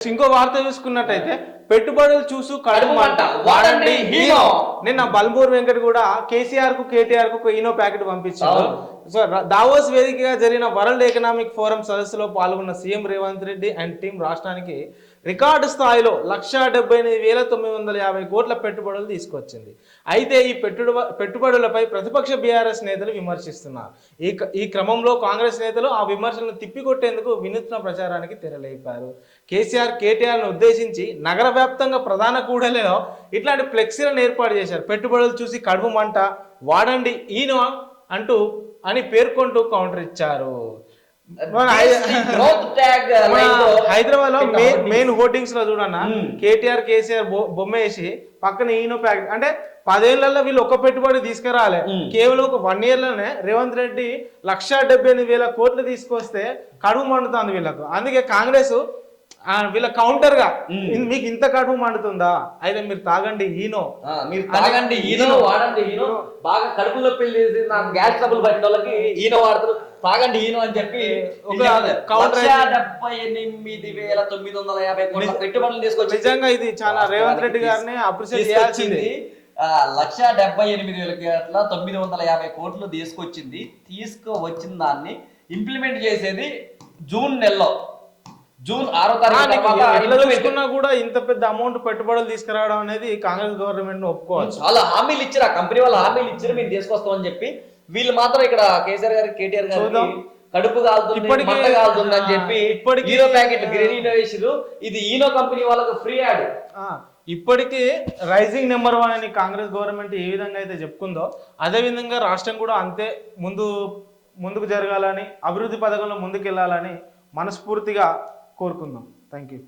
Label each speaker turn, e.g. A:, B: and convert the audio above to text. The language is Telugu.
A: ఇంకో వార్త చూసుకున్నట్టయితే పెట్టుబడులు చూసు కడుపు మంట.
B: వాడండి హీనో.
A: నిన్న బల్మూర్ వెంకట్ కూడా కేసీఆర్కు కేటీఆర్కు ఒక ఈనో ప్యాకెట్ పంపించారు. సో దావోస్ వేదికగా జరిగిన వరల్డ్ ఎకనామిక్ ఫోరం సదస్సులో పాల్గొన్న CM Revanth Reddy and team రాష్ట్రానికి రికార్డు స్థాయిలో లక్షా డెబ్బై ఎనిమిది వేల తొమ్మిది వందల యాభై కోట్ల పెట్టుబడులు తీసుకొచ్చింది. అయితే ఈ పెట్టుబ పెట్టుబడులపై ప్రతిపక్ష బీఆర్ఎస్ నేతలు విమర్శిస్తున్నారు. ఈ ఈ క్రమంలో కాంగ్రెస్ నేతలు ఆ విమర్శలను తిప్పికొట్టేందుకు వినూత్న ప్రచారానికి తెరలేపారు. కేసీఆర్ కేటీఆర్ను ఉద్దేశించి నగర వ్యాప్తంగా ప్రధాన కూడలిలో ఇట్లాంటి ఫ్లెక్సీలను ఏర్పాటు చేశారు. పెట్టుబడులు చూసి కడుపు మంట వాడండి ఈనో అంటూ అని పేర్కొంటూ కౌంటర్ ఇచ్చారు. హైదరాబాద్లో మెయిన్ హోర్డింగ్స్లో చూడన్న
B: మ్మ్.
A: కేటీఆర్ కేసీఆర్ బొమ్మ వేసి పక్కన ఈనో ప్యాకెట్ అంటే పదేళ్ళలో వీళ్ళు ఒక్క పెట్టుబడి తీసుకురాలే.
B: మ్మ్.
A: కేవలం ఒక వన్ ఇయర్లోనే రేవంత్ రెడ్డి లక్ష డెబ్బై ఎనిమిది వేల కోట్లు తీసుకొస్తే కడుపు మండుతుంది వీళ్ళకు. అందుకే కాంగ్రెస్ వీళ్ళ కౌంటర్గా.
B: మ్మ్.
A: "ఇన్- మీకు ఇంత కడుపు మండుతుందా? అయితే మీరు తాగండి ఈనో
B: ఆ, మీరు తాగండి ఈనో వాడండి ఈనో బాగా కడుపులో పెళ్ళి నాకు గ్యాస్ ట్రబుల్ పట్టిన వాళ్ళకి ఈనో వాడతారు తాగండి ఈనో అని చెప్పి
A: అయితే-
B: డెబ్బై ఎనిమిది వేల తొమ్మిది వందల యాభై కోట్ల పెట్టుబడులు తీసుకొచ్చి
A: నిజంగా ఇది చాలా రేవంత్ రెడ్డి గారిని అప్రిషియేట్ చేయాల్సింది.
B: లక్ష డెబ్బై ఎనిమిది వేల కోట్ల తొమ్మిది వందల యాభై కోట్లు తీసుకొచ్చింది. తీసుకువచ్చిన దాన్ని ఇంప్లిమెంట్ చేసేది జూన్ నెలలో. జూన్ ఆరో తారీఖు
A: కూడా ఇంత పెద్ద అమౌంట్ పెట్టుబడులు తీసుకురావడం అనేది కాంగ్రెస్ గవర్నమెంట్ ఒప్పుకోవచ్చు.
B: చాలా హామీలు ఇచ్చారు. ఆ కంపెనీ వాళ్ళు హామీలు ఇచ్చారు. మేము తీసుకొస్తామని చెప్పి వీళ్ళు మాత్రం ఇక్కడ కేసీఆర్ గారికి కేటీఆర్. గారికి కడుపు కాలుతుంది మంట కాలుతుంది అని చెప్పి
A: ఇప్పటికే-
B: హీరో ప్యాకెట్ గ్రీన్ వేసిరు ఇది ఈనో కంపెనీ వాళ్ళకు ఫ్రీ యాడ్.
A: ఇప్పటికీ రైజింగ్ నెంబర్ వన్ అని కాంగ్రెస్ గవర్నమెంట్ ఏ విధంగా అయితే చెప్పుకుందో అదే విధంగా రాష్ట్రం కూడా అంతే ముందు ముందుకు జరగాలని అభివృద్ధి పథకంలో ముందుకెళ్ళాలని మనస్ఫూర్తిగా కోరుకుందాం. Thank you